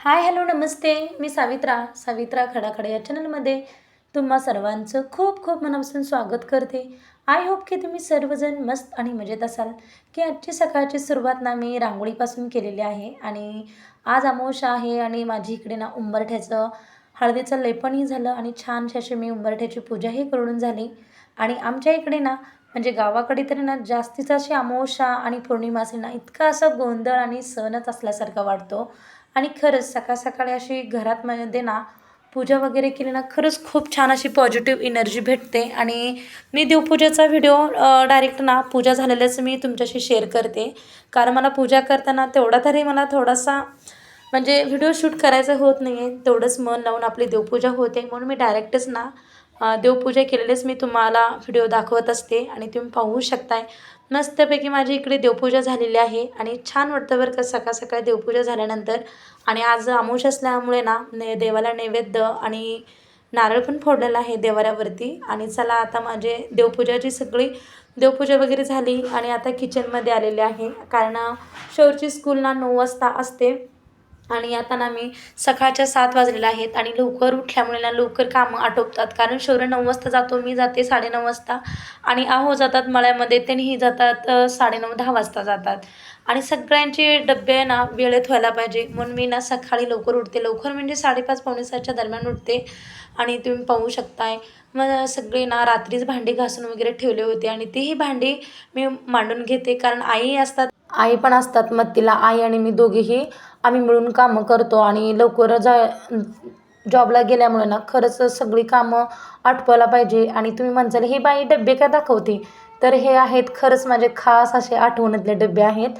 Hi hello नमस्ते. मी सावित्रा सावित्रा खडाखडे या चॅनलमध्ये तुम्हा सर्वांचं खूप खूप मनापासून स्वागत करते. आय होप की तुम्ही सर्वजण मस्त आणि मजेत असाल. की आजची सकाळची सुरुवात ना मी रांगोळीपासून केलेली आहे आणि आज अमावस्या आहे आणि माझी इकडे ना उंबरठ्याचं हळदीचं लेपनही झालं आणि छानशी अशी मी उंबरठ्याची पूजाही करून झाली. आणि आमच्या इकडे ना म्हणजे गावाकडे तरी ना जास्तीचा अशी अमोशा आणि पौर्णिमा असेल ना इतका असं गोंधळ आणि सणच असल्यासारखा वाटतो. आणि खरंच सकाळ सकाळी अशी घरात म्हणजे ना पूजा वगैरे केली ना खरंच खूप छान अशी पॉझिटिव्ह एनर्जी भेटते. आणि मी देवपूजेचा व्हिडिओ डायरेक्ट ना पूजा झालेल्याच मी तुमच्याशी शेअर करते. कारण मला पूजा करताना तेवढा तरी मला थोडासा म्हणजे व्हिडिओ शूट करायचा होत नाही आहे तेवढंच मन लावून आपली देवपूजा होते. म्हणून मी डायरेक्टच ना देवपूजा केलेलेच मी तुम्हाला व्हिडिओ दाखवत असते. आणि तुम्ही पाहू शकताय. मस्तपैकी माझी इकडे देवपूजा झालेली आहे आणि छान वाटतं बरं का सकाळ सकाळी देवपूजा झाल्यानंतर. आणि आज आमोश असल्यामुळे ना ने देवाला नैवेद्य आणि नारळ पण फोडलेला आहे देवाऱ्यावरती. आणि चला आता माझे देवपूजाची सगळी देवपूजा वगैरे झाली आणि आता किचनमध्ये आलेले आहे. कारण शौरची स्कूल ना नऊ वाजता असते. आणि आता ना मी सकाळच्या सात वाजलेल्या आहेत आणि लवकर उठल्यामुळे ना लवकर कामं आटोपतात. कारण शौर्य नऊ वाजता जातो मी जाते साडेनऊ वाजता. आणि आहो जातात मळ्यामध्ये त्यांनीही जातात साडेनऊ दहा वाजता जातात. आणि सगळ्यांचे डबे ना वेळेत व्हायला पाहिजे. म्हणून मी ना सकाळी लवकर उठते. लवकर म्हणजे साडेपाच पावणे सातच्या दरम्यान उठते. आणि तुम्ही पाहू शकताय मग सगळे ना रात्रीच भांडी घासून वगैरे ठेवले होते. आणि तेही भांडी मी मांडून घेते. कारण आई असतात आई पण असतात मग तिला आई आणि मी दोघेही आम्ही मिळून कामं करतो आणि लवकर जा जॉबला गेल्यामुळे ना खरंच सगळी कामं आठवायला पाहिजे. आणि तुम्ही म्हणसाल ही बाई डबे का दाखवते? तर हे आहेत खरंच माझे खास असे आठवणीतले डबे आहेत.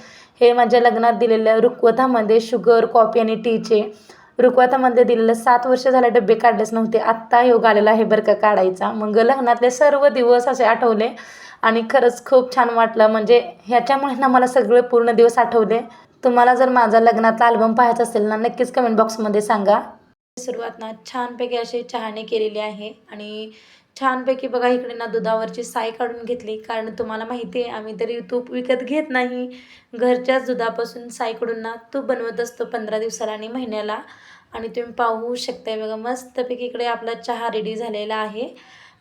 हे माझ्या लग्नात दिलेल्या रुखवतामध्ये शुगर कॉफी आणि टीचे रुखवतामध्ये दिलेलं सात वर्ष झाले डबे काढलेच नव्हते. आत्ता योग आलेला आहे बरं का काढायचा. मग लग्नातले सर्व दिवस असे आठवले. आणि खरंच खूप छान वाटलं. म्हणजे ह्याच्यामुळे ना मला सगळे पूर्ण दिवस आठवले. तुम्हाला जर माझा लग्नातला अल्बम पाहायचा असेल ना नक्कीच कमेंट बॉक्समध्ये सांगा. सुरुवात ना छानपैकी अशी चहाने केलेली आहे. आणि छानपैकी बघा इकडे ना दुधावरची साय काढून घेतली. कारण तुम्हाला माहिती आहे आम्ही तरी तूप विकत घेत नाही. घरच्याच दुधापासून साय ना तूप बनवत असतो पंधरा दिवसाला आणि महिन्याला. आणि तुम्ही पाहू शकताय बघा मस्तपैकी इकडे आपला चहा रेडी झालेला आहे.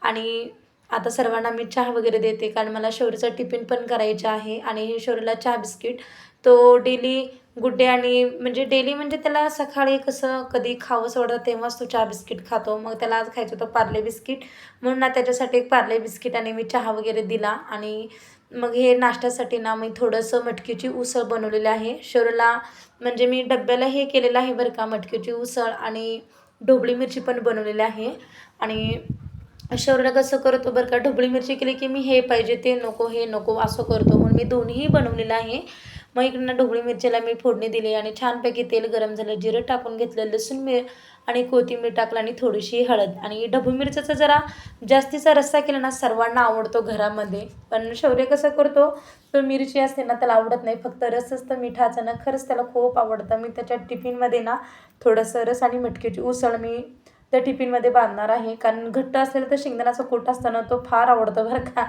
आणि आता सर्वांना मी चहा वगैरे देते कारण मला शौरीचा टिफिन पण करायचा आहे आणि शौरीला चहा बिस्किट. तो डेली गुड्डे आणि म्हणजे डेली म्हणजे त्याला सकाळी कसं कधी खावंसं वाटतं तेव्हाच तो चहा बिस्किट खातो. मग त्याला आज खायचं होतं पार्ले बिस्किट. म्हणून ना त्याच्यासाठी एक पार्ले बिस्किट आणि मी चहा वगैरे दिला आणि मग हे नाश्त्यासाठी ना मी थोडंसं मटकीची उसळ बनवलेली आहे. शौर्यला म्हणजे मी डब्याला हे केलेलं आहे बरं का मटकीची उसळ आणि ढोबळी मिरची पण बनवलेली आहे. आणि शौर्यला कसं करतो बरं का? ढोबळी मिरची केली की मी हे पाहिजे ते नको हे नको असं करतो. म्हणून मी दोन्हीही बनवलेलं आहे. मग इकडनं ढोबळी मिरचीला मी फोडणी दिली आणि छानपैकी तेल गरम झालं जिरं टाकून घेतलं लसूण मिर आणि कोथिंबीर टाकलं आणि थोडीशी हळद. आणि ढबू मिरचीचा जरा जास्तीचा रस्सा केला ना सर्वांना आवडतो घरामध्ये. पण शौर्य कसं करतो? तो मिरची असते ना त्याला आवडत नाही. फक्त रस असतं मिठाचं ना खरंच त्याला खूप आवडतं. मी त्याच्या टिफिनमध्ये ना थोडंसं रस आणि मटकीची उसळ मी त्या टिफिनमध्ये बांधणार आहे. कारण घट्ट असेल तर शेंगदाण्याचा कोट असताना तो फार आवडतो बरं का.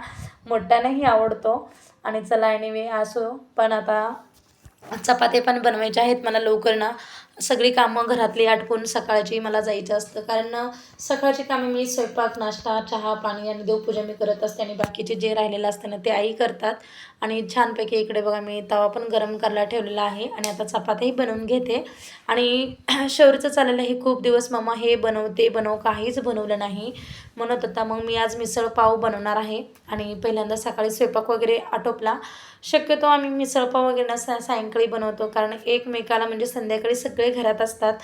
मोठ्यानेही आवडतो. आणि चला वे असो. पण आता चपात्या पण बनवायच्या आहेत मला लवकर ना. सगळी कामं घरातली आटपून सकाळची मला जायचं असतं. कारण सकाळची कामे मी स्वयंपाक नाश्ता चहा पाणी आणि देवपूजा मी करत असते आणि बाकीचे जे राहिलेलं असतं ना ते आई करतात. आणि छानपैकी इकडे बघा मी तवा पण गरम करायला ठेवलेला आहे आणि आता चपात्याही बनवून घेते. आणि शौर्यचं चाललेलं हे खूप दिवस मम्मा हे बनवते बनव काहीच बनवलं नाही. म्हणत होता मग मी आज मिसळ पाव बनवणार आहे. आणि पहिल्यांदा सकाळी स्वयंपाक वगैरे आटोपला. शक्यतो आम्ही मिसळपाव वगैरे ना सायंकाळी बनवतो. कारण एकमेकाला म्हणजे संध्याकाळी सगळे घरात असतात.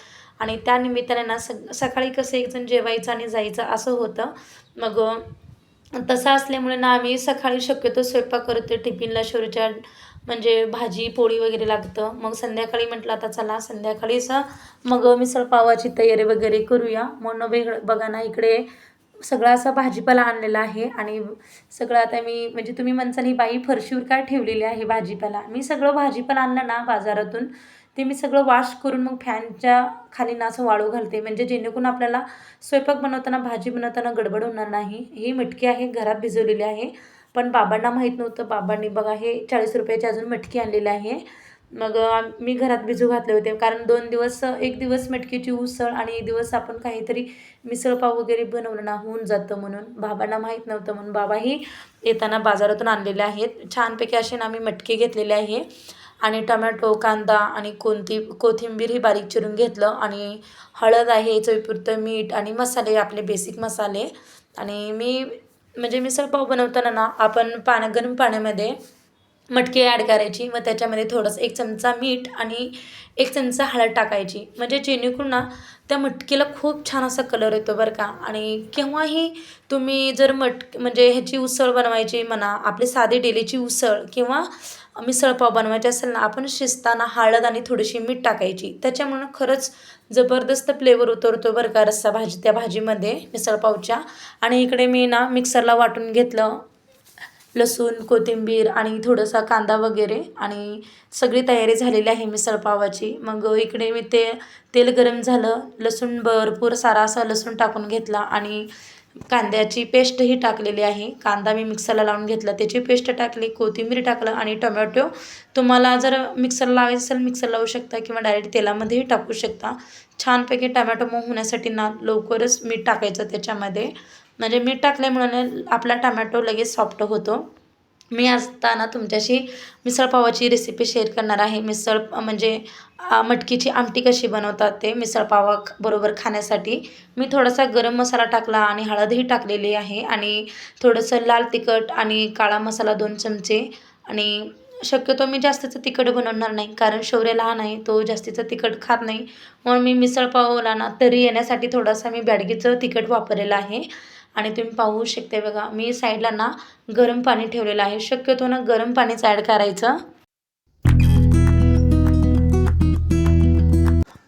आणि त्या निमित्ताने ना स सकाळी कसं एकजण जेवायचं आणि जायचं असं होतं. मग तसं असल्यामुळे ना आम्ही सकाळी शक्यतो स्वयंपाक करतो टिफिनला शोरीच्या म्हणजे भाजी पोळी वगैरे लागतं. मग संध्याकाळी म्हटलं आता चला संध्याकाळीच मग मिसळपावाची तयारी वगैरे करूया. म्हणून वेगळं बघा ना इकडे सगळा असा भाजीपाला आणलेला आहे. आणि सगळं आता मी म्हणजे तुम्ही म्हणसाल ही बाई फरशीवर काय ठेवलेली आहे भाजीपाला. मी सगळं भाजीपाला आणलं ना बाजारातून. ते मी सगळं वॉश करून मग फॅनच्या खाली ना असं वाळू घालते. म्हणजे जेणेकरून आपल्याला स्वयंपाक बनवताना भाजी बनवताना गडबड होणार नाही. ही मटकी आहे घरात भिजवलेली आहे. पण बाबांना माहीत नव्हतं. बाबांनी बघा हे चाळीस रुपयाची अजून मटकी आणलेली आहे. मग मी घरात भिजू घातले होते. कारण दोन दिवस एक दिवस मटकीची उसळ आणि एक दिवस आपण काहीतरी मिसळपाव वगैरे बनवलं ना होऊन जातं म्हणून. बाबांना माहीत नव्हतं म्हणून बाबाही येताना बाजारातून आणलेले आहेत. छानपैकी असे ना आम्ही मटकी घेतलेले आहे. आणि टमॅटो कांदा आणि कोणती कोथिंबीर ही बारीक चिरून घेतलं आणि हळद आहे चवीपुरतं मीठ आणि मसाले आपले बेसिक मसाले. आणि मी म्हणजे मिसळपाव बनवताना ना आपण पाण्या गरम पाण्यामध्ये मटकी ॲड करायची मग त्याच्यामध्ये थोडंसं एक चमचा मीठ आणि एक चमचा हळद टाकायची. म्हणजे जेणेकरून ना त्या मटकीला खूप छान असा कलर येतो बरं का. आणि केव्हाही तुम्ही जर मट म्हणजे ह्याची उसळ बनवायची म्हणा आपली साधी डेलीची उसळ किंवा मिसळपाव बनवायचे असेल ना आपण शिजताना हळद आणि थोडीशी मीठ टाकायची. त्याच्यामुळं खरंच जबरदस्त फ्लेवर उतरतो बरं का रस्सा भाजी त्या भाजीमध्ये मिसळपावच्या आणि इकडे मी ना मिक्सरला वाटून घेतलं. लसूण कोथिंबीर आणि थोडासा कांदा वगैरे आणि सगळी तयारी झालेली आहे मिसळपावाची मग इकडे मी ते तेल गरम झालं लसूण भरपूर सारा असा लसूण टाकून घेतला आणि कांद्याची पेस्टही टाकलेली आहे. कांदा मी मिक्सरला लावून घेतला. त्याची पेस्ट टाकली कोथिंबीर टाकलं आणि टोमॅटो. तुम्हाला जर मिक्सर लावायचं असेल मिक्सर लावू शकता किंवा डायरेक्ट तेलामध्येही टाकू शकता. छानपैकी टमॅटो मऊ होण्यासाठी ना लवकरच मीठ टाकायचं त्याच्यामध्ये. म्हणजे मीठ टाकल्यामुळे आपला टमॅटो लगेच सॉफ्ट होतो. मी असताना तुमच्याशी मिसळपावाची रेसिपी शेअर करणार आहे. मिसळ म्हणजे मटकीची आमटी कशी बनवतात ते मिसळपावा बरोबर खाण्यासाठी. मी थोडासा गरम मसाला टाकला आणि हळदही टाकलेली आहे आणि थोडंसं लाल तिखट आणि काळा मसाला दोन चमचे आणि शक्यतो मी जास्तीचं तिखट बनवणार नाही कारण शौर्य लहान आहे तो जास्तीचं तिखट खात नाही. म्हणून मी मिसळपावला ना तरी येण्यासाठी थोडासा मी बॅडगीचं तिखट वापरलेलं आहे. आणि तुम्ही पाहू शकते बघा मी साईडला ना गरम पाणी ठेवलेलं आहे. शक्यतो ना गरम पाणीच ॲड करायचं.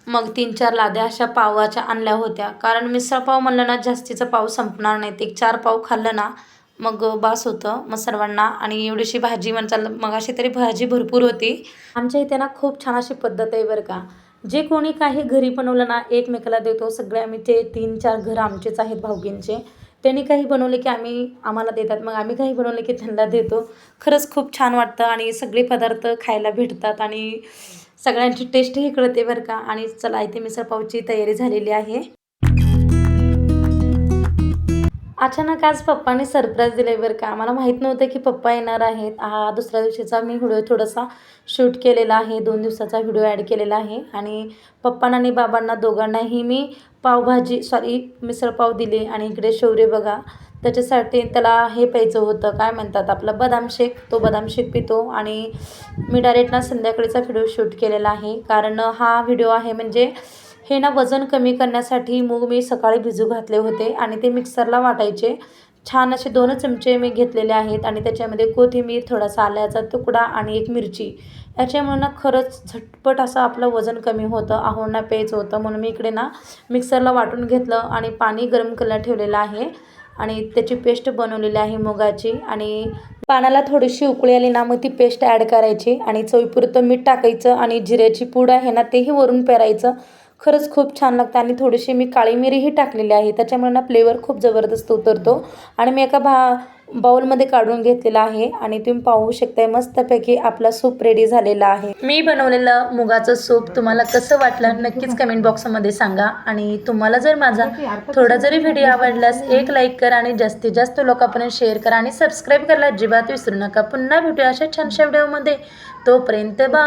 मग तीन चार लाद्या अशा पावाच्या आणल्या होत्या. कारण मिसळ पाव म्हणलं ना जास्तीचा पाव संपणार नाही ते चार पाव खाल्लं ना मग बास होतं मग सर्वांना. आणि एवढीशी भाजी म्हणचाल मग अशी तरी भाजी भरपूर होती. आमच्या इथे ना खूप छान अशी पद्धत आहे बरं का. जे कोणी काही घरी बनवलं ना एकमेकाला देतो. सगळे आम्ही ते तीन चार घरं आमचेच आहेत भाऊगींचे त्यांनी काही बनवले की आम्ही आम्हाला देतात मग आम्ही काही बनवले की त्यांना देतो. खरंच खूप छान वाटतं आणि सगळे पदार्थ खायला भेटतात आणि सगळ्यांची टेस्टही कळते बरं का. आणि चला इथे मिसळपावची तयारी झालेली आहे. अचानक आज पप्पाने सरप्राईज दिले बरं का. मला माहीत नव्हतं की पप्पा येणार आहेत. हा दुसऱ्या दिवशीचा मी व्हिडिओ थोडासा शूट केलेला आहे. दोन दिवसाचा व्हिडिओ ॲड केलेला आहे. आणि पप्पांना आणि बाबांना दोघांनाही मी पावभाजी सॉरी मिसळपाव दिले आणि इकडे शौर्य बघा. त्याच्यासाठी त्याला हे प्यायचं होतं. काय म्हणतात आपलं? बदाम शेक. तो बदाम शेक पितो आणि मी डायरेक्ट ना संध्याकाळीचा व्हिडिओ शूट केलेला आहे. कारण हा व्हिडिओ आहे म्हणजे हे ना वजन कमी करण्यासाठी मूग मी सकाळी भिजू घातले होते आणि ते मिक्सरला वाटायचे. छान असे दोन चमचे मी घेतलेले आहेत आणि त्याच्यामध्ये कोथिंबीर थोडासा आल्याचा तुकडा आणि एक मिरची. याच्यामुळे ना खरंच झटपट असं आपलं वजन कमी होतं आहोंना पेज होतं. म्हणून मी इकडे ना मिक्सरला वाटून घेतलं आणि पाणी गरम करायला ठेवलेलं आहे. आणि त्याची पेस्ट बनवलेली आहे मुगाची. आणि पाण्याला थोडीशी उकळी आली ना मग ती पेस्ट ॲड करायची. आणि चवीपुरतं मीठ टाकायचं आणि जिऱ्याची पूड आहे ना तेही वरून पेरायचं. खरंच खूप छान लागतं. आणि थोडीशी मी काळी मिरीही टाकलेली आहे. त्याच्यामुळे ना फ्लेवर खूप जबरदस्त उतरतो. आणि मी एका भा बाउलमध्ये काढून घेतलेला आहे आणि तुम्ही पाहू शकताय मस्तपैकी आपला सूप रेडी झालेला आहे. मी बनवलेलं मुगाचं सूप तुम्हाला कसं वाटलं नक्कीच कमेंट बॉक्समध्ये सांगा. आणि तुम्हाला जर माझा थोडा जरी व्हिडिओ आवडल्यास एक लाईक करा आणि जास्तीत जास्त लोकांपर्यंत शेअर करा आणि सबस्क्राईब करायला अजिबात विसरू नका. पुन्हा भेटूया अशा छानशा व्हिडिओमध्ये तोपर्यंत बा